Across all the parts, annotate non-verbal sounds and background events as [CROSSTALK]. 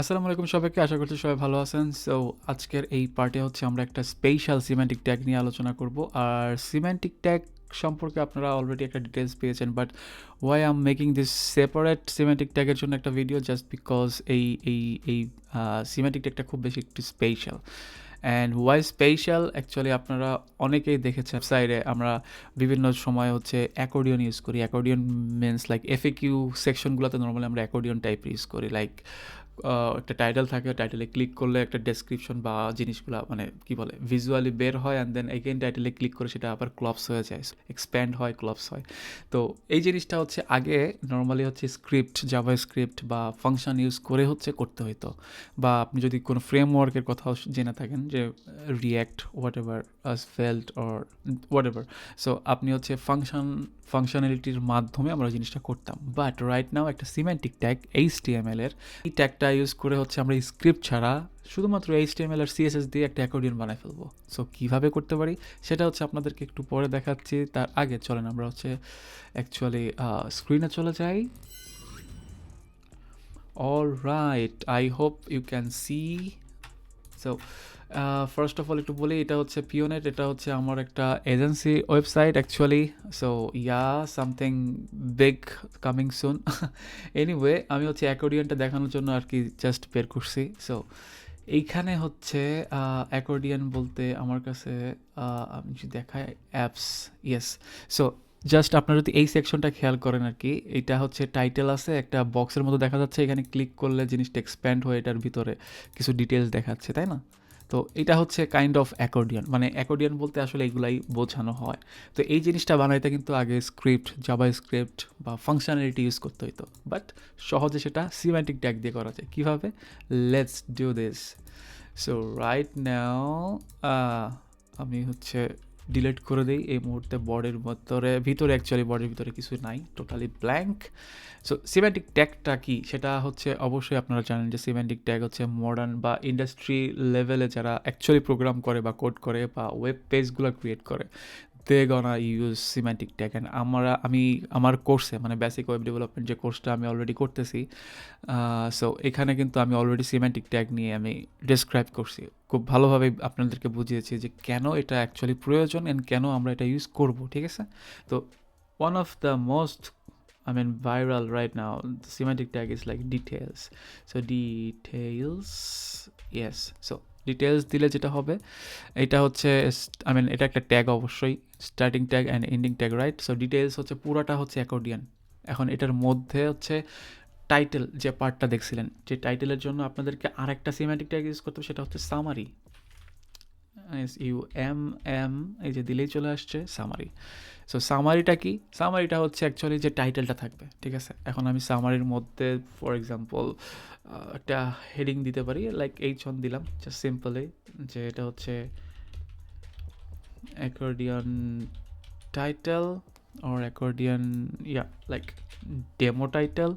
আসসালামু আলাইকুম সবাইকে, আশা করছি সবাই ভালো আছেন। সো আজকের এই পার্টে হচ্ছে আমরা একটা স্পেশাল সিমেন্টিক ট্যাগ নিয়ে আলোচনা করব। আর সিমেন্টিক ট্যাগ সম্পর্কে আপনারা অলরেডি একটা ডিটেলস পেয়েছেন but why am making this separate semantic ট্যাগের জন্য একটা ভিডিও জাস্ট বিকজ এই এই এই সিমেন্টিক ট্যাগটা খুব বেশি একটু special and why special actually আপনারা অনেকেই দেখেছেন সাইডে আমরা বিভিন্ন সময় হচ্ছে অ্যাকর্ডিয়ন ইউজ করি। Accordion means like F A Q সেকশনগুলোতে normally আমরা অ্যাকর্ডিয়ন টাইপ ইউজ করি। লাইক একটা টাইটেল থাকে টাইটেলে ক্লিক করলে একটা ডেসক্রিপশন বা জিনিসগুলো মানে কি বলে ভিজুয়ালি বের হয় অ্যান্ড দেন এগেন টাইটেলে ক্লিক করে সেটা আবার ক্লপস হয়ে যায় এক্সপ্যান্ড হয় ক্লপস হয়। তো এই জিনিসটা হচ্ছে আগে নর্মালি হচ্ছে স্ক্রিপ্ট জাভা স্ক্রিপ্ট বা ফাংশন ইউজ করে হচ্ছে করতে হইতো। বা আপনি যদি কোনো ফ্রেমওয়ার্কের কথাও জেনে থাকেন যে React whatever felt or whatever so আপনি হচ্ছে ফাংশন ফাংশনালিটির মাধ্যমে আমরা জিনিসটা করতাম। বাট রাইট নাও একটা সিমেন্টিক ট্যাগ এইচ টিএমএল এর, এই ট্যাগটা ইউজ করে হচ্ছে আমরা স্ক্রিপ্ট ছাড়া শুধুমাত্র এইচ টিএমএল আর সিএসএস দিয়ে একটা অ্যাকর্ডিয়ন বানাই ফেলব। সো কীভাবে করতে পারি? সেটা হচ্ছে আপনাদেরকে একটু পরে দেখাচ্ছি। তার আগে চলেন আমরা হচ্ছে অ্যাকচুয়ালি স্ক্রিনে চলে যাই। All right I hope you can see so first of all একটু বলি, এটা হচ্ছে পিওনেট এটা হচ্ছে আমার একটা agency website actually so yeah something big coming soon anyway আমি হচ্ছে অ্যাকর্ডিয়নটা দেখানোর জন্য আর কি জাস্ট বের করছি। সো এইখানে হচ্ছে অ্যাকর্ডিয়ান বলতে আমার কাছে আমি যদি দেখাই অ্যাপস ইয়েস সো জাস্ট আপনারা যদি এই সেকশনটা খেয়াল করেন আর কি এটা হচ্ছে টাইটেল আছে, একটা বক্সের মতো দেখা যাচ্ছে, এখানে ক্লিক করলে জিনিসটা এক্সপ্যান্ড হয়ে এটার ভিতরে কিছু ডিটেলস দেখাচ্ছে, তাই না? তো এটা হচ্ছে কাইন্ড অফ অ্যাকর্ডিয়ান মানে অ্যাকর্ডিয়ান বলতে আসলে এগুলাই বোঝানো হয়। তো এই জিনিসটা বানাইতে কিন্তু আগে স্ক্রিপ্ট জাবা স্ক্রিপ্ট বা ফাংশনালিটি ইউজ করতে হইতো। বাট সহজে সেটা সিমেন্টিক ট্যাগ দিয়ে করা যায়। কীভাবে? Let's do this so right now আমি হচ্ছে ডিলিট করে দেই, এই মুহূর্তে বডির ভিতরে ভিতরে অ্যাকচুয়ালি বডির ভিতরে কিছু নাই টোটালি ব্ল্যাঙ্ক সো সিমেন্টিক ট্যাগটা কি? সেটা হচ্ছে অবশ্যই আপনারা জানেন যে সিমেন্টিক ট্যাগ হচ্ছে মডার্ন বা ইন্ডাস্ট্রি লেভেলে যারা অ্যাকচুয়ালি প্রোগ্রাম করে বা কোড করে বা ওয়েব পেজগুলো ক্রিয়েট করে। They gonna use semantic tag and আমরা আমি আমার কোর্সে মানে বেসিক ওয়েব ডেভেলপমেন্ট যে কোর্সটা আমি অলরেডি করতেছি সো এখানে কিন্তু আমি অলরেডি সিমেন্টিক ট্যাগ নিয়ে আমি ডিসক্রাইব করছি। খুব ভালোভাবে আপনাদেরকে বুঝিয়েছি যে কেন এটা অ্যাকচুয়ালি প্রয়োজন অ্যান্ড কেন আমরা এটা ইউজ করব, ঠিক আছে? তো one of the most mean, viral right now, the semantic tag is like details. So details, yes, so details দিলে যেটা হবে, এটা হচ্ছে আই মিন এটা একটা ট্যাগ অবশ্যই starting tag and ending tag right so details হচ্ছে পুরোটা হচ্ছে অ্যাকর্ডিয়ান এখন এটার মধ্যে হচ্ছে টাইটেল যে পার্টটা দেখছিলেন, যে টাইটেলের জন্য আপনাদেরকে আরেকটা সিমেটিক ট্যাগ ইউজ করতে হবে, সেটা হচ্ছে সামারি ইউ এম এম এই যে দিলেই চলে আসছে সামারি সো সামারিটা কি? সামারিটা হচ্ছে অ্যাকচুয়ালি যে টাইটেলটা থাকবে, ঠিক আছে? এখন আমি সামারির মধ্যে ফর এক্সাম্পল একটা হেডিং দিতে পারি লাইক এই ছন দিলাম জাস্ট সিম্পলি যে এটা হচ্ছে accordion title or accordion yeah like demo title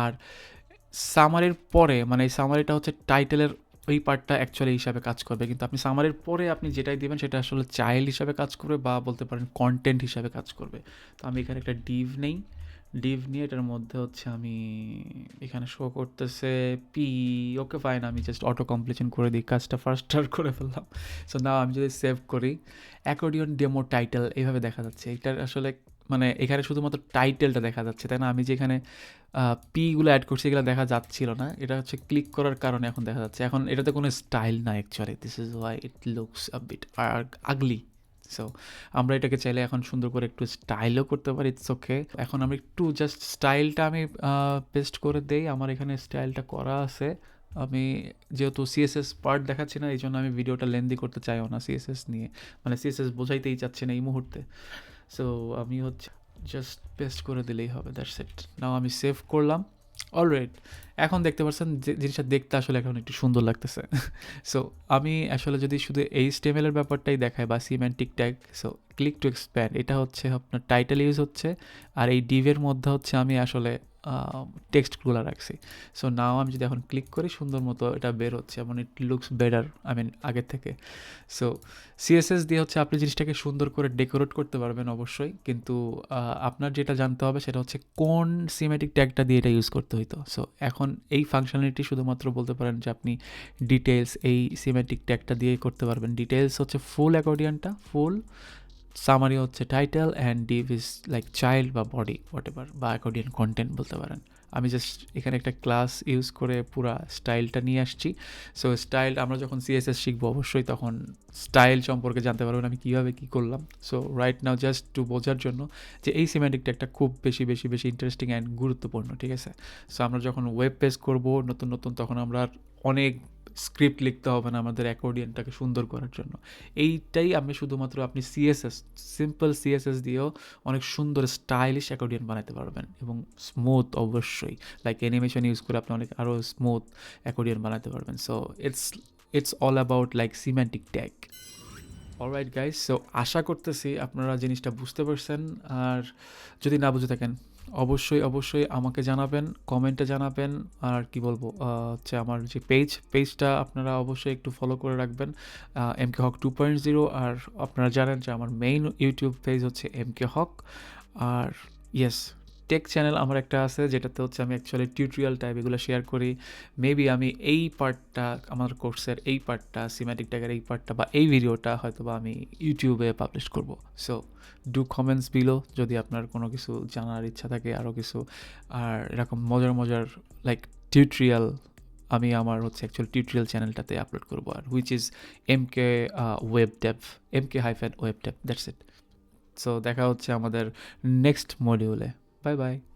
আর সামারির পরে মানে এই সামারিটা হচ্ছে টাইটেলের ওই পার্টটা অ্যাকচুয়ালি হিসাবে কাজ করবে। কিন্তু আপনি সামারের পরে আপনি যেটাই দেবেন, সেটা আসলে চাইল্ড হিসাবে কাজ করবে বা বলতে পারেন কন্টেন্ট হিসাবে কাজ করবে। তো আমি এখানে একটা ডিভ নেই। ডিভ নিয়ে এটার মধ্যে হচ্ছে আমি এখানে শো করতেছে পি ওকে ফাইন আমি জাস্ট অটো কমপ্লিশন করে দিই। কাজটা ফার্স্ট স্টার্ট করে ফেললাম। সো না আমি যদি সেভ করি অ্যাকর্ডিয়ন ডেমো টাইটেল এইভাবে দেখা যাচ্ছে। এটার আসলে মানে এখানে শুধুমাত্র টাইটেলটা দেখা যাচ্ছে, তাই না? আমি যেখানে পিগুলো অ্যাড করছি এগুলো দেখা যাচ্ছিল না। এটা হচ্ছে ক্লিক করার কারণে এখন দেখা যাচ্ছে। এখন এটাতে কোনো স্টাইল না actually this is why it looks a bit ugly so আমরা এটাকে চাইলে এখন সুন্দর করে একটু স্টাইলও করতে পারি ইটস ওকে এখন আমি একটু জাস্ট স্টাইলটা আমি পেস্ট করে দেই। আমার এখানে স্টাইলটা করা আছে। আমি যেহেতু সিএসএস পার্ট দেখাচ্ছি না এই জন্য আমি ভিডিওটা লেন্দি করতে চাইও না সিএসএস নিয়ে। মানে সিএসএস বোঝাইতেই চাচ্ছি না এই মুহূর্তে। সো আমি হচ্ছে জাস্ট পেস্ট করে দিলেই হবে দ্যাটস ইট নাও আমি সেভ করলাম। অলরেড এখন দেখতে পাচ্ছেন যে জিনিসটা দেখতে আসলে এখন একটু সুন্দর লাগতেছে। [LAUGHS] সো আমি আসলে যদি শুধু এই স্টেমেলের ব্যাপারটাই দেখাই বা semantic tag so click to expand এটা হচ্ছে আপনার টাইটেল ইউজ হচ্ছে। আর এই ডিভের মধ্যে হচ্ছে আমি আসলে টেক্সটগুলো রাখছি। সো নাও আমি যদি এখন ক্লিক করি, সুন্দর মতো এটা বের হচ্ছে এবং it looks better I mean আগের থেকে। সো সিএসএস দিয়ে হচ্ছে আপনি জিনিসটাকে সুন্দর করে ডেকোরেট করতে পারবেন অবশ্যই, কিন্তু আপনার যেটা জানতে হবে সেটা হচ্ছে কোন সিমেটিক ট্যাগটা দিয়ে এটা ইউজ করতে হইতো। সো এখন এই ফাংশনালিটি শুধুমাত্র বলতে পারেন যে আপনি ডিটেলস এই সিমেটিক ট্যাগটা দিয়ে করতে পারবেন। ডিটেলস হচ্ছে ফুল অ্যাকর্ডিয়ানটা ফুল সামারি হচ্ছে title and div is like child বা বডি হোয়াট এভার বা অ্যাকর্ডিয়ান কন্টেন্ট বলতে পারেন। আমি জাস্ট এখানে একটা ক্লাস ইউজ করে পুরা স্টাইলটা নিয়ে আসছি। সো স্টাইল আমরা যখন সিএসএস শিখব অবশ্যই তখন স্টাইল সম্পর্কে জানতে পারবেন আমি কীভাবে কী করলাম। So right now just to বোঝার জন্য যে এই সিমেটিকটা একটা খুব বেশি বেশি বেশি ইন্টারেস্টিং অ্যান্ড গুরুত্বপূর্ণ, ঠিক আছে? সো আমরা যখন ওয়েব পেজ করব নতুন নতুন, তখন আমরা অনেক স্ক্রিপ্ট লিখতে হবে না আমাদের অ্যাকর্ডিয়ানটাকে সুন্দর করার জন্য। এইটাই আমি শুধুমাত্র আপনি সিএসএস সিম্পল সিএসএস দিয়েও অনেক সুন্দর স্টাইলিশ অ্যাকর্ডিয়ান বানাতে পারবেন এবং স্মুথ অবশ্যই। লাইক অ্যানিমেশন ইউজ করে আপনি অনেক আরও স্মুথ অ্যাকর্ডিয়ান বানাতে পারবেন। So it's it's all about like semantic tag alright guys so আশা করতেছি আপনারা জিনিসটা বুঝতে পারছেন। আর যদি না বুঝে থাকেন, অবশ্যই অবশ্যই আমাকে জানাবেন, কমেন্টে জানাবেন। আর কি বলব হচ্ছে আমার যে পেজ পেজটা আপনারা অবশ্যই একটু ফলো করে রাখবেন M K Haque two point zero আর আপনারা জানেন যে আমার মেইন ইউটিউব পেজ হচ্ছে এম কে হক আর ইয়েস টেক চ্যানেল আমার একটা আছে, যেটাতে হচ্ছে আমি অ্যাকচুয়ালি টিউটোরিয়াল টাইপ এগুলো শেয়ার করি। মেবি আমি এই পার্টটা আমার কোর্সের এই পার্টটা সিমেটিক ট্যাগের এই পার্টটা বা এই ভিডিওটা হয়তো বা আমি ইউটিউবে পাবলিশ করব। সো ডু কমেন্টস বিলো যদি আপনার কোনো কিছু জানার ইচ্ছা থাকে আরও কিছু। আর এরকম মজার মজার লাইক টিউটোরিয়াল আমি আমার হচ্ছে অ্যাকচুয়াল টিউটোরিয়াল চ্যানেলটাতে আপলোড করব আর which is M K web dev M K hyphen web dev that's it so দেখা হচ্ছে আমাদের নেক্সট মডিউলে 拜拜。